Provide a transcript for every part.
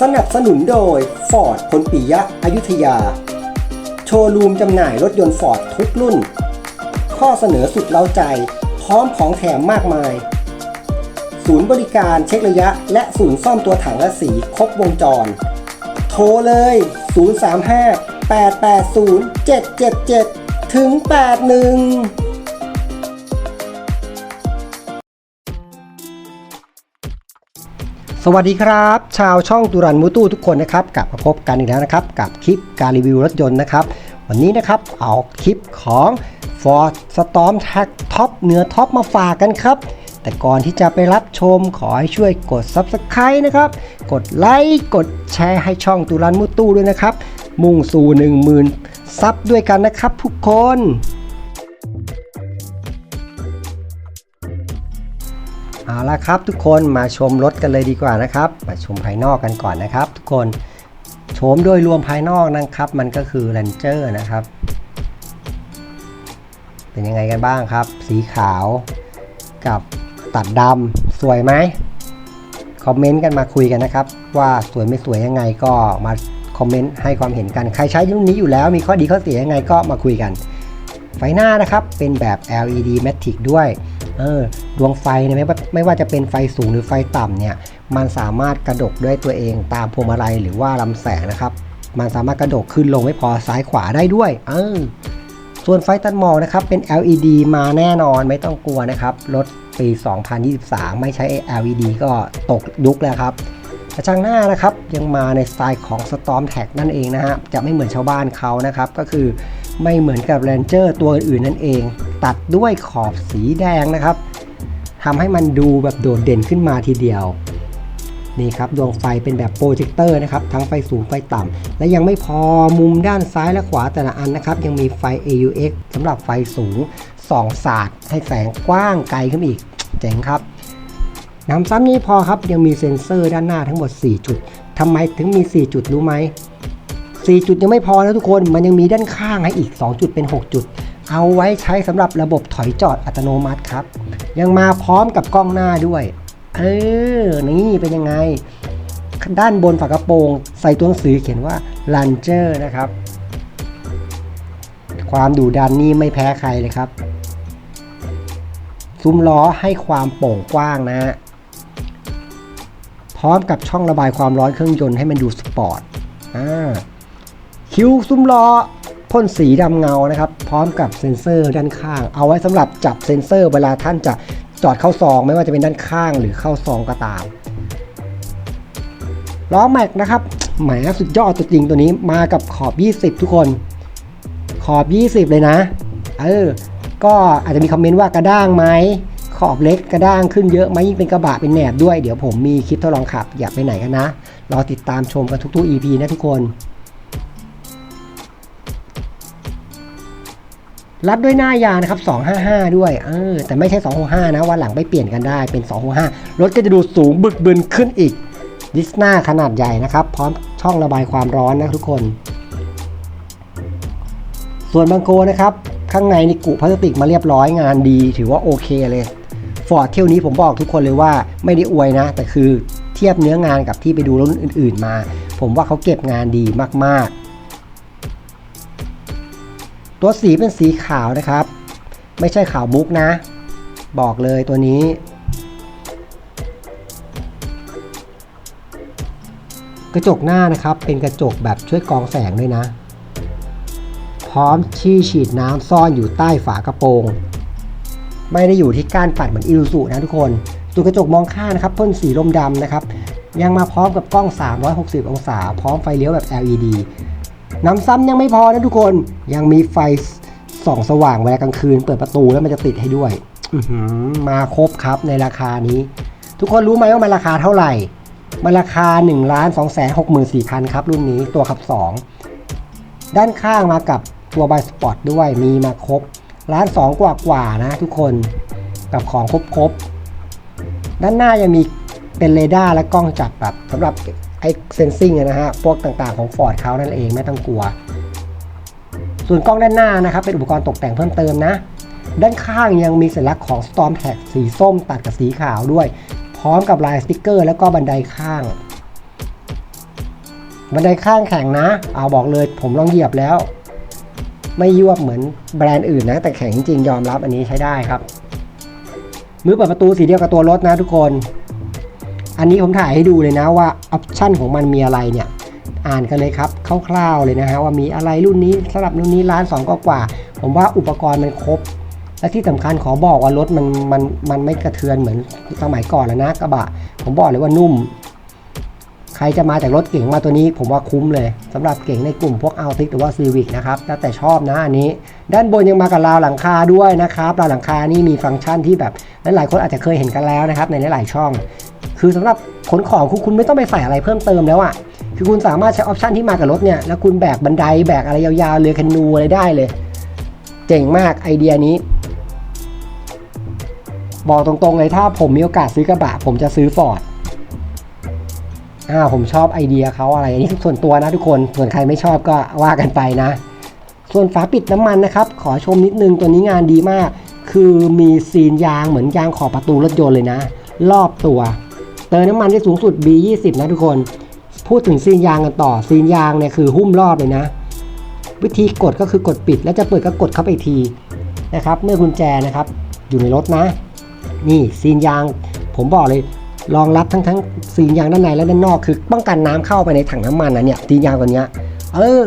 สนับสนุนโดย Ford พลปิยะอยุธยา โชว์รูมจำหน่ายรถยนต์ฟอร์ดทุกรุ่น ข้อเสนอสุดเล้าใจ พร้อมของแถมมากมาย ศูนย์บริการเช็คระยะ และศูนย์ซ่อมตัวถังและสีครบวงจร โทรเลย 035 880 777 ถึง 81 วัสดีครับ ชาวช่องตุรันมูตู้ทุกคนนะครับกลับมาพบกันอีกแล้วนะครับ กับคลิปการรีวิวรถยนต์นะครับ วันนี้นะครับเอาคลิปของ Ford Storm Tag Top เหนือท็อปมาฝากกันครับ แต่ก่อนที่จะไปรับชมขอให้ช่วยกด Subscribe นะครับ กดไลค์กดแชร์ให้ช่องตุรันมูตู้ด้วยนะครับ มุ่งสู่ 10,000 ซับด้วยกันนะครับทุกคน เอาละครับทุกคนมาชมรถกันเลยดีกว่านะครับ มาชมภายนอกกันก่อนนะครับ ทุกคนโฉมโดยรวมภายนอกนะครับ มันก็คือ Ranger นะครับ เป็นยังไงกันบ้างครับ สีขาวกับตัดดำสวยไหมคอมเมนต์กันมาคุยกันนะครับ ว่าสวยไม่สวยยังไงก็มาคอมเมนต์ให้ความเห็นกัน ใครใช้รุ่นนี้อยู่แล้วมีข้อดีข้อเสียยังไงก็มาคุยกัน ไฟหน้านะครับเป็นแบบ LED Matic ด้วย เออดวงไฟเนี่ยไม่ว่าไม่ว่าจะเป็นไฟสูงหรือไฟต่ำเนี่ยมันสามารถกระดกด้วยตัวเองตามพวงมาลัยหรือว่าลำแสงนะครับ มันสามารถกระดกขึ้นลงไม่พอซ้ายขวาได้ด้วย เออส่วนไฟตัดหมอกนะครับเป็น LED มาแน่นอนไม่ต้องกลัวนะครับรถปี 2023 ไม่ใช้ LED ก็ตกยุคแล้วครับกระจังหน้านะครับยังมาในสไตล์ของ Storm Tag นั่นเองนะฮะจะไม่เหมือนชาวบ้านเขานะครับ ก็คือ ไม่เหมือนกับ Ranger ตัวอื่นๆนั่นเอง ตัดด้วยขอบสีแดงนะครับทำให้มันดูแบบโดดเด่นขึ้นมาทีเดียว นี่ครับดวงไฟเป็นแบบโปรเจคเตอร์นะครับ ทั้งไฟสูงไฟต่ำและยังไม่พอมุมด้านซ้ายและขวาแต่ละอันนะครับ ยังมีไฟ AUX สำหรับไฟสูงส่องสาดให้แสงกว้างไกลขึ้นอีก เจ๋งครับน้ำซ้ำนี้พอครับยังมีเซ็นเซอร์ด้านหน้าทั้งหมด 4 จุดทำไมถึงมี 4 จุดรู้ไหม 4 จุดยังไม่พอนะทุกคนมันยังมีด้านข้างให้อีก 2 จุดเป็น 6 จุด เอาไว้ใช้สำหรับระบบถอยจอดอัตโนมัติครับ ยังมาพร้อมกับกล้องหน้าด้วย เออ นี่เป็นยังไง ด้านบนฝากระโปรง ใส่ตัวหนังสือเขียนว่า Launcher นะครับ ความดุดันนี่ไม่แพ้ใครเลยครับ ซุ้มล้อให้ความโป่งกว้างนะฮะพร้อมกับช่องระบายความร้อนเครื่องยนต์ให้มันดูสปอร์ต อ่า คิ้วซุ้มล้อพ่นสีดำเงานะครับ พร้อมกับเซ็นเซอร์ด้านข้าง เอาไว้สำหรับจับเซ็นเซอร์เวลาท่านจะจอดเข้าซอง ไม่ว่าจะเป็นด้านข้างหรือเข้าซองก็ตามล้อแม็กนะครับแหมสุดยอดตัวจริงตัวนี้มากับขอบ 20 ทุกคน ขอบ 20 เลยนะ เออ ก็อาจจะมีคอมเมนต์ว่ากระด้างไหม ขอบเล็กกระด้างขึ้นเยอะไหมยิ่งเป็นกระบะเป็นแหนบด้วย เดี๋ยวผมมีคลิปทดลองขับ อย่าไปไหนกันนะ รอติดตามชมกันทุกๆ EP นะทุกคน รัดด้วยหน้ายานะครับ 255 ด้วย เออ แต่ไม่ใช่ 265 นะ วันหลังไปเปลี่ยนกันได้เป็น 265 รถก็จะดูสูงบึกบึนขึ้นอีก ดิสหน้าขนาดใหญ่นะครับ พร้อมช่องระบายความร้อนนะทุกคน ส่วนบังโกนะครับ ข้างในนี่กุพลาสติกมาเรียบร้อยงานดี ถือว่าโอเคเลย ฟอร์ดเที่ยวนี้ผมบอกทุกคนเลยว่าไม่ได้อวยนะ แต่คือเทียบเนื้องานกับที่ไปดูรุ่นอื่น ๆ มา ผมว่าเขาเก็บงานดีมากๆ ตัวสีเป็นสีขาวนะครับ ไม่ใช่ขาวมุกนะ บอกเลยตัวนี้ กระจกหน้านะครับเป็นกระจกแบบช่วยกรองแสงด้วยนะ พร้อมที่ฉีดน้ำซ่อนอยู่ใต้ฝากระโปรง ไม่ได้อยู่ที่ก้านปัดเหมือนอิรุสุนะทุกคนตัวกระจกมองข้างนะครับพ่นสีลมดำนะครับ ยังมาพร้อมกับกล้อง 360 องศา พร้อมไฟเลี้ยวแบบ LED น้ำซ้ำยังไม่พอนะทุกคนยังมีไฟส่องสว่างเวลากลางคืน เปิดประตูแล้วมันจะติดให้ด้วยมาครบครับในราคานี้ ทุกคนรู้ไหมว่ามันราคาเท่าไหร่มันราคา1 2 6 4 0 0 0ครับรุ่นนี้ตัวขับ 2 ด้านข้างมากับตัวไบสปอร์ตด้วยมีมาครบล้านสองกว่ากว่านะทุกคนกับของครบครบๆด้านหน้ายังมีเป็นเรดาร์และกล้องจับแบบสำหรับ ไอเซนซิงนะฮะพวกต่างๆของ Ford เขานั่นเองไม่ต้องกลัว ส่วนกล้องด้านหน้านะครับ เป็นอุปกรณ์ตกแต่งเพิ่มเติมนะ ด้านข้างยังมีสัญลักษณ์ของ Storm Tag สีส้มตัดกับสีขาวด้วย พร้อมกับลายสติกเกอร์ แล้วก็บันไดข้าง บันไดข้างแข็งนะ เอาบอกเลยผมลองเหยียบแล้ว ไม่ยวบเหมือนแบรนด์อื่นนะ แต่แข็งจริงยอมรับอันนี้ใช้ได้ครับมือเปิดประตูสีเดียวกับตัวรถนะทุกคน อันนี้ผมถ่ายให้ดูเลยนะว่าออปชันของมันมีอะไรเนี่ย อ่านกันเลยครับคร่าวๆเลยนะฮะว่ามีอะไรรุ่นนี้สำหรับรุ่นนี้ล้านสองกว่า ผมว่าอุปกรณ์มันครบ และที่สำคัญขอบอกว่ารถมันมันมันไม่กระเทือนเหมือนสมัยก่อนแล้วนะกระบะ ผมบอกเลยว่านุ่ม ใครจะมาจากรถเก๋งมาตัวนี้ ผมว่าคุ้มเลยสำหรับเก๋งในกลุ่มพวกอัลติกหรือว่าซีวิกนะครับแล้วแต่ชอบนะอันนี้ ด้านบนยังมากับราวหลังคาด้วยนะครับราวหลังคานี่มีฟังก์ชันที่แบบหลายๆคนอาจจะเคยเห็นกันแล้วนะครับในหลายๆช่อง คือสำหรับขนของคุณคุณไม่ต้องไปใส่อะไรเพิ่มเติมแล้วอะ่ะคือคุณสามารถใช้ออปชันที่มากับรถเนี่ยแล้วคุณแบกบันไดแบกอะไรยาวๆเรือแคนูอะไรได้เลย เจ๋งมากไอเดียนี้ บอกตรงๆเลยถ้าผมมีโอกาสซื้อกระบะ ผมจะซื้อฟอร์ดอ่าผมชอบไอเดียเขาอะไรอันนี้ส่วนตัวนะทุกคนส่วนใครไม่ชอบก็ว่ากันไปนะ ส่วนฝาปิดน้ำมันนะครับ ขอชมนิดนึงตัวนี้งานดีมาก คือมีซีนยางเหมือนยางขอบประตูรถยนต์เลยนะ รอบตัว เติมน้ำมันได้สูงสุด B20 นะทุกคน พูดถึงซีนยางกันต่อ ซีนยางเนี่ยคือหุ้มรอบเลยนะ วิธีกดก็คือกดปิด แล้วจะเปิดก็กดเข้าไปอีกทีนะครับ เมื่อกุญแจนะครับ อยู่ในรถนะ นี่ซีนยางผมบอกเลยรองรับทั้งทั้งซีนยางด้านในและด้านนอก คือป้องกันน้ำเข้าไปในถังน้ำมันนะเนี่ยซีนยางตัวเนี้ยเออ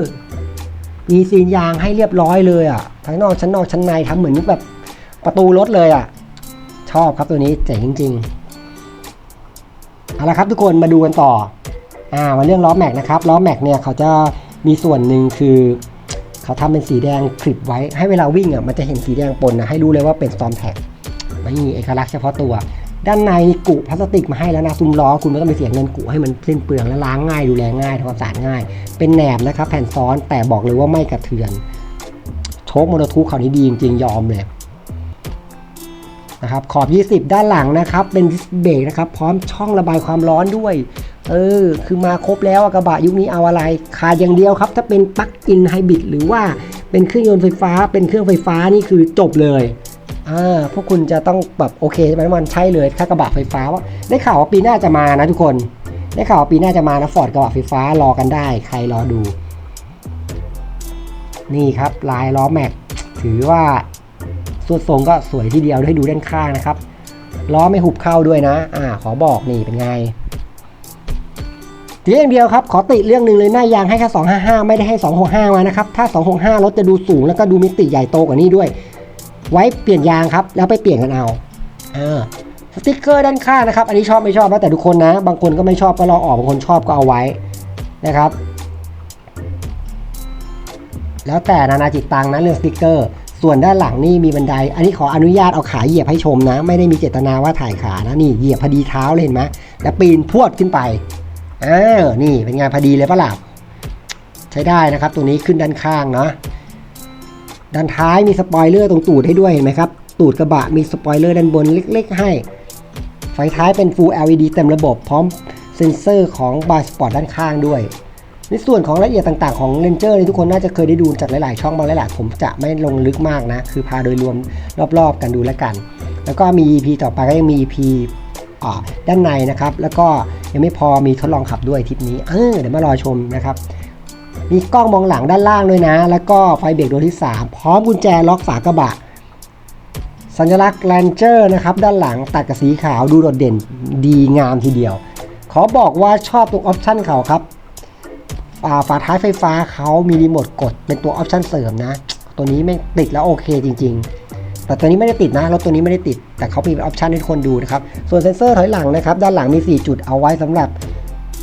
มีซีนยางให้เรียบร้อยเลยอะทั้งนอกชั้นนอกชั้นในทำเหมือนแบบประตูรถเลยอะ ชอบครับตัวนี้เจ๋งจริงๆ เอาละครับทุกคนมาดูกันต่ออ่ามาเรื่องล้อแม็กนะครับล้อแม็กเนี่ยเขาจะมีส่วนหนึ่งคือ เขาทำเป็นสีแดงคลิปไว้ให้เวลาวิ่งอะมันจะเห็นสีแดงปนนะให้รู้เลยว่าเป็น Storm Tag ไม่มีเอกลักษณ์เฉพาะตัว ด้านในนี่กุพลาสติกมาให้แล้วนะซุ้มล้อคุณไม่ต้องไปเสียเงินกุให้มันสิ้นเปลืองและล้างง่ายดูแลง่ายทำความสะอาดง่าย เป็นแหนบนะครับแผ่นซ้อนแต่บอกเลยว่าไม่กระเทือนโชคโมโนทูคราวนี้ดีจริงๆยอมเลย นะครับขอบ 20 ด้านหลังนะครับ เป็นดิสเบรกนะครับ พร้อมช่องระบายความร้อนด้วย เออ คือมาครบแล้วอะกระบะยุคนี้เอาอะไร ขาดอย่างเดียวครับ ถ้าเป็นปลั๊กอินไฮบริดหรือว่าเป็นเครื่องยนต์ไฟฟ้า เป็นเครื่องไฟฟ้านี่คือจบเลยอ่าพวกคุณจะต้องแบบโอเคใช่ไหมมันใช่เลยถ้ากระบะไฟฟ้าว่าได้ข่าวว่าปีหน้าจะมานะทุกคน ได้ข่าวว่าปีหน้าจะมานะฟอร์ดกระบะไฟฟ้ารอกันได้ ใครรอดู นี่ครับลายล้อแม็กถือว่า สุดทรงก็สวยทีเดียวให้ดูด้านข้างนะครับล้อไม่หุบเข้าด้วยนะอ่าขอบอกนี่เป็นไงทีอย่างเดียวครับ ขอติเรื่องหนึ่งเลยหน้ายางให้แค่ 255 ไม่ได้ให้ 265 มานะครับ ถ้า 265 รถจะดูสูงแล้วก็ดูมิติใหญ่โตกว่านี้ด้วย ไว้เปลี่ยนยางครับ แล้วไปเปลี่ยนกันเอาอ่าสติ๊กเกอร์ด้านข้างนะครับ อันนี้ชอบไม่ชอบแล้วแต่ทุกคนนะ บางคนก็ไม่ชอบก็ลองออก บางคนชอบก็เอาไว้นะครับ แล้วแต่นานาจิตตังนะเรื่องสติ๊กเกอร์ ส่วนด้านหลังนี่มีบันได อันนี้ขออนุญาตเอาขาเหยียบให้ชมนะ ไม่ได้มีเจตนาว่าถ่ายขานะนี่เหยียบพอดีเท้าเลยเห็นไหมแล้วปีนพวดขึ้นไปอ้าวนี่เป็นไงพอดีเลยปะล่ะใช้ได้นะครับตัวนี้ขึ้นด้านข้างเนาะด้านท้ายมีสปอยเลอร์ตรงตูดให้ด้วยเห็นไหมครับตูดกระบะมีสปอยเลอร์ด้านบนเล็ก ๆ ให้ ไฟท้ายเป็น Full LED เต็มระบบพร้อมเซ็นเซอร์ของบาร์สปอร์ตด้านข้างด้วย ในส่วนของรายละเอียดต่างๆของเลนเจอร์นี่ทุกคนน่าจะเคยได้ดูจากหลายๆช่องบางหลายๆผมจะไม่ลงลึกมากนะ คือพาโดยรวมรอบๆกันดูแล้วกัน แล้วก็มี EP ต่อไปก็ยังมี EP ด้านในนะครับ แล้วก็ยังไม่พอมีทดลองขับด้วยทริปนี้เออเดี๋ยวมารอชมนะครับ มีกล้องมองหลังด้านล่างด้วยนะ แล้วก็ไฟเบรกดวงที่ 3 พร้อมกุญแจล็อกฝากระบะ สัญลักษณ์ Ranger นะครับด้านหลังตัดกับสีขาวดูโดดเด่นดีงามทีเดียว ขอบอกว่าชอบตรงออปชั่นเขาครับ ฝาท้ายไฟฟ้าเขามีรีโมทกดเป็นตัวออปชันเสริมนะ ตัวนี้ไม่ติดแล้วโอเคจริง ๆ แต่ตัวนี้ไม่ได้ติดนะรถตัวนี้ไม่ได้ติด แต่เขามีเป็นออปชันให้คนดูนะครับ ส่วนเซ็นเซอร์ถอยหลังนะครับ ด้านหลังมี 4 จุดเอาไว้สำหรับ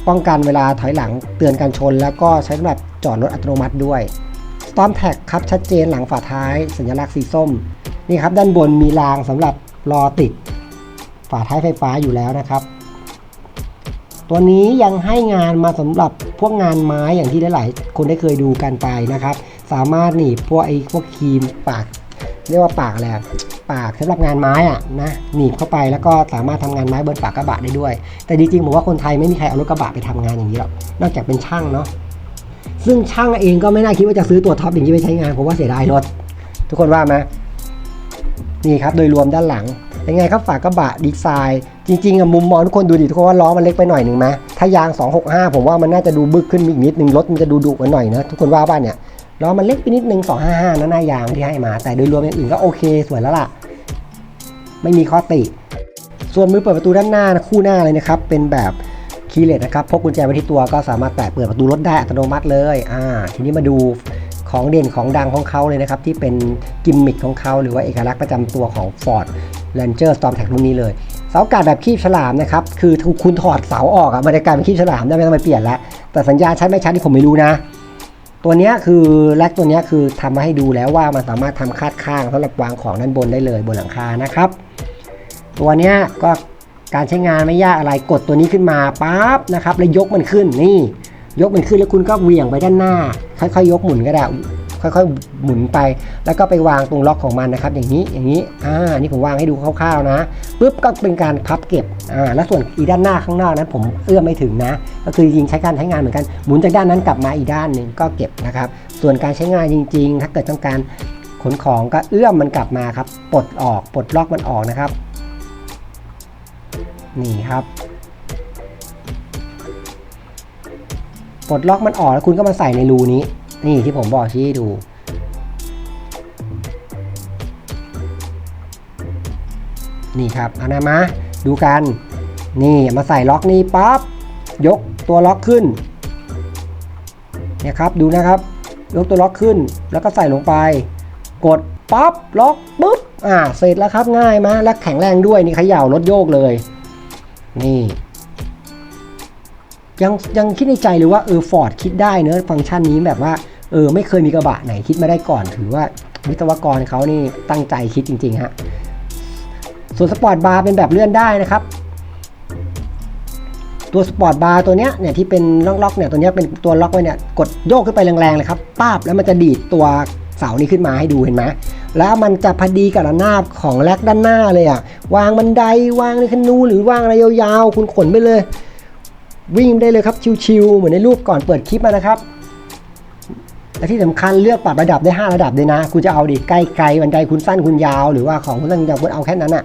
ป้องกันเวลาถอยหลังเตือนการชน แล้วก็ใช้สำหรับจอดรถอัตโนมัติด้วย Storm Tag ครับชัดเจนหลังฝาท้ายสัญลักษณ์สีส้มนี่ครับด้านบนมีรางสำหรับรอติดฝาท้ายไฟฟ้าอยู่แล้วนะครับ ตัวนี้ยังให้งานมาสำหรับพวกงานไม้อย่างที่หลายๆ คนได้เคยดูกันไปนะครับ สามารถหนีพวกไอ้พวกครีมปาก เรียกว่าปากอะไรอะปากสำหรับงานไม้อะนะหนีบเข้าไปแล้วก็สามารถทำงานไม้บนฝากระบะได้ด้วย แต่จริงๆผมว่าคนไทยไม่มีใครเอารถกระบะไปทำงานอย่างนี้หรอกนอกจากเป็นช่างเนาะซึ่งช่างเองก็ไม่น่าคิดว่าจะซื้อตัวท็อปอย่างนี้ไปใช้งานเพราะว่าเสียดายรถทุกคนว่าไหมนี่ครับโดยรวมด้านหลัง ยังไงครับฝากระบะดีไซน์จริงๆอะมุมมองทุกคนดูดิทุกคนว่าล้อมันเล็กไปหน่อยหนึ่งไหมถ้ายาง 265 ผมว่ามันน่าจะดูบึกขึ้นอีกนิดนึงรถมันจะดูดุกว่าหน่อยนะทุกคนว่าบ้านเนี่ยล้อมันเล็กไปนิดนึง255นะหน้ายางที่ให้มา แต่โดยรวมอย่างอื่นก็โอเคสวยแล้วล่ะ ไม่มีข้อติ ส่วนมือเปิดประตูด้านหน้านะคู่หน้าเลยนะครับเป็นแบบคีย์เลสนะครับพกกุญแจไว้ที่ตัวก็สามารถแตะเปิดประตูรถได้อัตโนมัติเลยอ่าทีนี้มาดูของเด่นของดังของเขาเลยนะครับ ที่เป็นกิมมิคของเขาหรือว่าเอกลักษณ์ประจำตัวของ Ford Ranger Storm t a c รุ่นนี้เลย เสาอากาศแบบคีบฉลามนะครับ คือคุณถอดเสาออกอะมันจะกลายเป็นคีบฉลามได้ไม่ต้องไปเปลี่ยนแล้วแต่สัญญาชัดไม่ชัดที่ผมไม่รู้นะ ตัวนี้คือแลกตัวนี้คือทำมาให้ดูแล้วว่ามันสามารถทำคาดข้างสำหรับวางของด้านบนได้เลยบนหลังคานะครับ ตัวนี้ก็การใช้งานไม่ยากอะไรกดตัวนี้ขึ้นมาปั๊บนะครับแล้วยกมันขึ้นนี่ ยกมันขึ้นแล้วคุณก็เหวี่ยงไปด้านหน้า ค่อยๆ ยกหมุนก็ได้ ค่อยๆหมุนไป แล้วก็ไปวางตรงล็อกของมันนะครับ อย่างนี้อย่างนี้อ่านี่ผมวางให้ดูคร่าวๆนะปุ๊บก็เป็นการพับเก็บอ่าแล้วส่วนอีด้านหน้าข้างนอกนั้นผมเอื้อมไม่ถึงนะ ก็คือจริงๆใช้การใช้งานเหมือนกันหมุนจากด้านนั้นกลับมาอีกด้านหนึ่งก็เก็บนะครับ ส่วนการใช้งานจริง ๆ ถ้าเกิดต้องการขนของก็เอื้อมมันกลับมาครับปลดออกปลดล็อกมันออกนะครับ นี่ครับปลดล็อกมันออกแล้วคุณก็มาใส่ในรูนี้ นี่ที่ผมบอกชี้ดู นี่ครับเอานะมาดูกัน นี่มาใส่ล็อกนี้ปั๊บยกตัวล็อกขึ้นเนี่ยครับดูนะครับยกตัวล็อกขึ้น แล้วก็ใส่ลงไป กดปั๊บล็อกปุ๊บอ่าเสร็จแล้วครับง่ายมาและแข็งแรงด้วยนี่เขย่ารถโยกเลย นี่ ยังยังคิดในใจเลยว่าเออฟอร์ดคิดได้เนอะฟังก์ชันนี้แบบว่าเออไม่เคยมีกระบะไหนคิดมาได้ก่อน ถือว่าวิศวกรเขานี่ตั้งใจคิดจริงๆฮะส่วนสปอร์ตบาร์เป็นแบบเลื่อนได้นะครับ ตัวสปอร์ตบาร์ตัวเนี้ยเนี่ยที่เป็นล็อกๆเนี่ยตัวเนี้ยเป็นตัวล็อกไว้เนี่ยกดโยกขึ้นไปแรงๆเลยครับป้าบแล้วมันจะดีดตัวเสานี้ขึ้นมาให้ดูเห็นไหมแล้วมันจะพอดีกับระนาบของแร็กด้านหน้าเลยอะวางบันไดวางในคนูหรือวางอะไรยาวๆ คุณขนไปเลย วิ่งได้เลยครับชิวๆเหมือนในรูปก่อนเปิดคลิปมานะครับและที่สำคัญเลือกปรับระดับได้ 5 ระดับเลยนะ คุณจะเอาดิใกล้ไกลบันไดคุณสั้นคุณยาว หรือว่าของคุณสั้นคุณยาวคุณเอาแค่นั้นอะ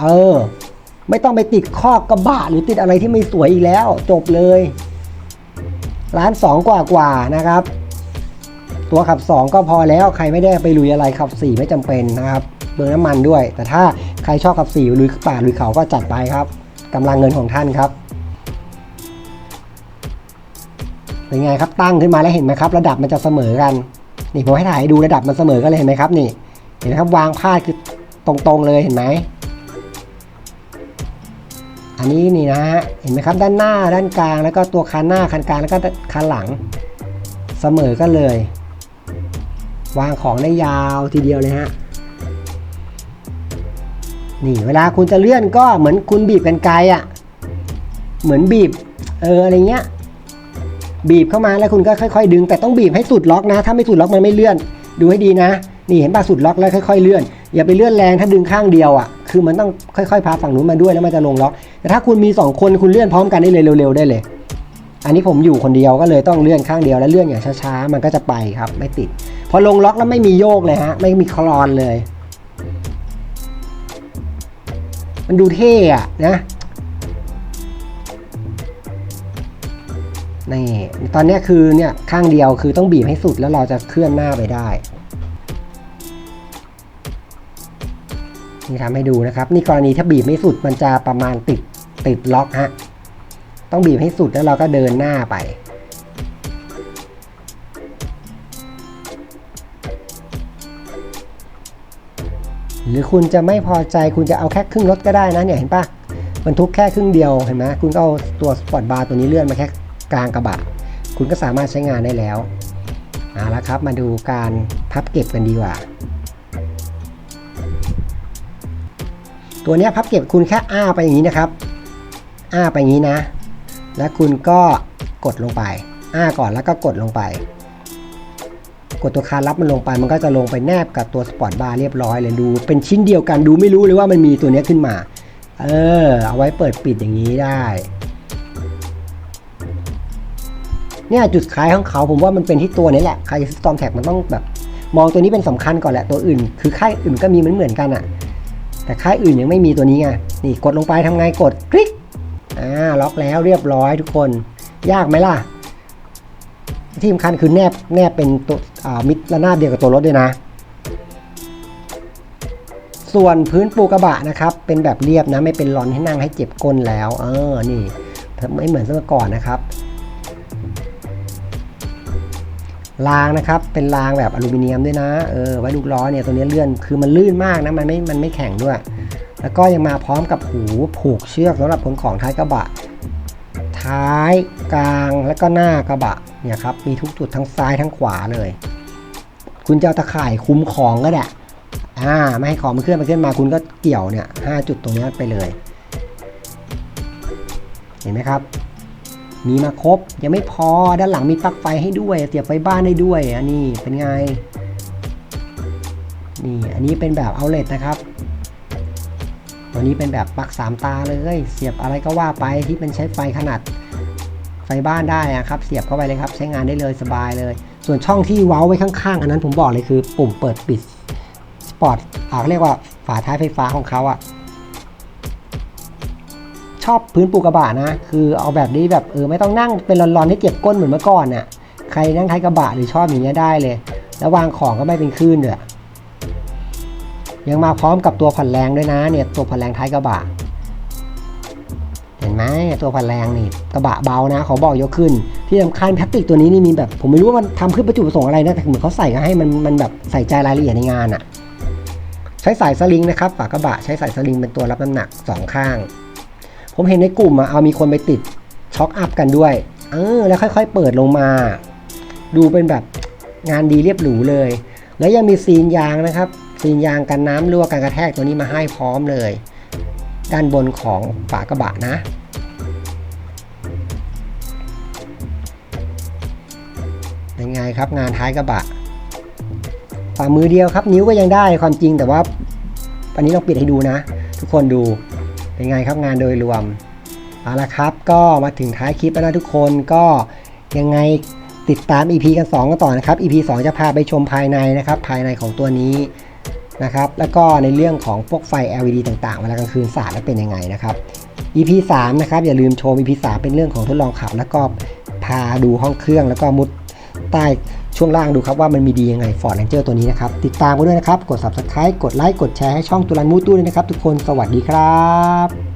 เออ ไม่ต้องไปติดข้อกระบะหรือติดอะไรที่ไม่สวยอีกแล้ว จบเลยร้านสองกว่ากว่านะครับ ตัวขับ 2 ก็พอแล้วใครไม่ได้ไปลุยอะไรขับ 4 ไม่จำเป็นนะครับเบืองน้ำมันด้วย แต่ถ้าใครชอบขับ4ลุยป่าลุยเขาก็จัดไปครับกำลังเงินของท่านครับ เป็นไงครับตั้งขึ้นมาแล้วเห็นไหมครับ ระดับมันจะเสมอกัน นี่ผมให้ถ่ายให้ดูระดับมันเสมอกันเลยเห็นไหมครับนี่ เห็นไหมครับวางพาดคือตรงๆเลยเห็นไหมอันนี้นี่นะฮะเห็นไหมครับด้านหน้าด้านกลางแล้วก็ตัวคันหน้าคันกลางแล้วก็คันหลัง เสมอกันเลย วางของได้ยาวทีเดียวเลยฮะนี่เวลาคุณจะเลื่อนก็เหมือนคุณบีบกันไกลอะ เหมือนบีบเอออะไรเงี้ย บีบเข้ามาแล้วคุณก็ค่อยๆ ดึง แต่ต้องบีบให้สุดล็อกนะ ถ้าไม่สุดล็อกมันไม่เลื่อน ดูให้ดีนะ นี่เห็นป่ะสุดล็อกแล้วค่อยๆเลื่อน อย่าไปเลื่อนแรงถ้าดึงข้างเดียวอะ คือมันต้องค่อยๆพาฝั่งนู้นมาด้วยแล้วมันจะลงล็อก แต่ถ้าคุณมี 2 คนคุณเลื่อนพร้อมกันได้เลยเร็วๆได้เลย อันนี้ผมอยู่คนเดียวก็เลยต้องเลื่อนข้างเดียวแล้วเลื่อนอย่างช้าๆ มันก็จะไปครับไม่ติด พอลงล็อกแล้วไม่มีโยกเลยฮะ ไม่มีคลอนเลย มันดูเท่อะนะ นี่ตอนนี้คือเนี่ยข้างเดียวคือต้องบีบให้สุดแล้วเราจะเคลื่อนหน้าไปได้นี่ทำให้ดูนะครับ นี่กรณีถ้าบีบไม่สุดมันจะประมาณติดติดล็อกฮะต้องบีบให้สุดแล้วเราก็เดินหน้าไป หรือคุณจะไม่พอใจคุณจะเอาแค่ครึ่งรถก็ได้นะเนี่ยเห็นปะบรรทุกแค่ครึ่งเดียวเห็นไหมคุณก็เอาตัวสปอร์ตบาร์ตัวนี้เลื่อนมาแค่ กลางกระบะ คุณก็สามารถใช้งานได้แล้วเอาละครับมาดูการพับเก็บกันดีกว่า ตัวนี้พับเก็บคุณแค่อ้าไปอย่างนี้นะครับ อ้าไปอย่างนี้นะ แล้วคุณก็กดลงไป อ้าก่อนแล้วก็กดลงไป กดตัวคานรับมันลงไป มันก็จะลงไปแนบกับตัวสปอร์ตบาร์เรียบร้อยเลยดู เป็นชิ้นเดียวกันดูไม่รู้เลยว่ามันมีตัวนี้ขึ้นมา เออ เอาไว้เปิดปิดอย่างนี้ได้ เนี่ยจุดขายของเขาผมว่ามันเป็นที่ตัวนี้แหละใครจะซื้อ Storm Tag มันต้องแบบ มองตัวนี้เป็นสำคัญก่อนแหละตัวอื่น คือค่ายอื่นก็มีเหมือนเหมือนกันอะ่ะ แต่ค่ายอื่นยังไม่มีตัวนี้ไงนี่กดลงไปทำไงกดคลิกอ่าล็อกแล้วเรียบร้อยทุกคน ยากไหมล่ะ ที่สำคัญคือแนบแนบเป็นตัวมิดระนาบเดียวกับตัวรถด้วยนะส่วนพื้นปูกระบะนะครับ เป็นแบบเรียบนะไม่เป็นรอนให้นั่งให้เจ็บก้นแล้ว เออนี่ไม่เหมือนเมื่อก่อนนะครับ รางนะครับ เป็นรางแบบอลูมิเนียมด้วยนะ เออ ไว้ลูกล้อเนี่ย ตัวนี้เลื่อน คือมันลื่นมากนะ มันไม่ มันไม่แข็งด้วย แล้วก็ยังมาพร้อมกับหูผูกเชือกสำหรับขนของท้ายกระบะ ท้ายกลางแล้วก็หน้ากระบะ เนี่ยครับ มีทุกจุดทั้งซ้ายทั้งขวาเลย คุณจะเอาตะข่ายคุมของก็ได้อ่า ไม่ให้ของมันเคลื่อนไปเคลื่อนมา คุณก็เกี่ยวเนี่ยห้าจุดตรงนี้ไปเลย เห็นไหมครับ มีมาครบยังไม่พอด้านหลังมีปลั๊กไฟให้ด้วยเสียบไฟบ้านได้ด้วย อันนี้เป็นไงนี่อันนี้เป็นแบบเอาเลตนะครับตัวนี้เป็นแบบปลั๊กสามตาเลย เสียบอะไรก็ว่าไปที่เป็นใช้ไฟขนาดไฟบ้านได้นะครับ เสียบเข้าไปเลยครับ ใช้งานได้เลยสบายเลย ส่วนช่องที่เว้าไว้ข้างๆ อันนั้นผมบอกเลยคือ ปุ่มเปิดปิดสปอร์ตอ่าเขาเรียกว่าฝาท้ายไฟฟ้าของเขาอะ ชอบพื้นปูกระบะนะ คือเอาแบบนี้แบบเออไม่ต้องนั่งเป็นรอนๆให้เจ็บก้นเหมือนเมื่อก่อนน่ะ ใครนั่งท้ายกระบะหรือชอบอย่างเงี้ยได้เลย แล้ววางของก็ไม่เป็นคลื่นด้วยยังมาพร้อมกับตัวผ่อนแรงด้วยนะเนี่ยตัวผ่อนแรงท้ายกระบะ เห็นไหมตัวผ่อนแรงนี่กระบะเบานะเขาบอกยกขึ้น ที่สำคัญพลาสติกตัวนี้นี่มีแบบ ผมไม่รู้ว่ามันทำขึ้นประจุประสงค์อะไรนะแต่เหมือนเขาใส่ก็ให้มันมันแบบใส่ใจรายละเอียดในงานอะใช้สายสลิงนะครับฝากระบะใช้สายสลิงเป็นตัวรับน้ำหนักสองข้าง ผมเห็นในกลุ่มอะเอามีคนไปติดช็อคอัพกันด้วย เออ แล้วค่อยๆเปิดลงมา ดูเป็นแบบงานดีเรียบหรูเลย แล้วยังมีซีนยางนะครับ ซีนยางกันน้ำรั่วกันกระแทกตัวนี้มาให้พร้อมเลย ด้านบนของฝากระบะนะ เป็นไงครับงานท้ายกระบะ ฝ่ามือเดียวครับ นิ้วก็ยังได้ความจริงแต่ว่าอันนี้ต้องปิดให้ดูนะ ทุกคนดู เป็นไงครับงานโดยรวมเอาละครับ ก็มาถึงท้ายคลิปแล้วนะทุกคนก็ยังไงติดตาม EP กัน2กันต่อนะครับ EP 2 จะพาไปชมภายในนะครับ ภายในของตัวนี้นะครับ แล้วก็ในเรื่องของพวกไฟ LED ต่างๆ เวลากลางคืนสาดแล้วเป็นยังไงนะครับ EP 3นะครับอย่าลืมชม EP 3เป็นเรื่องของทดลองขับ แล้วก็พาดูห้องเครื่องแล้วก็มุดใต้ ช่วงล่างดูครับว่ามันมีดียังไง Ford Ranger ตัวนี้นะครับ ติดตามกันด้วยนะครับ กด Subscribe กดไลค์กดแชร์ให้ช่องตุลันมูตู้ด้วยนะครับทุกคนสวัสดีครับ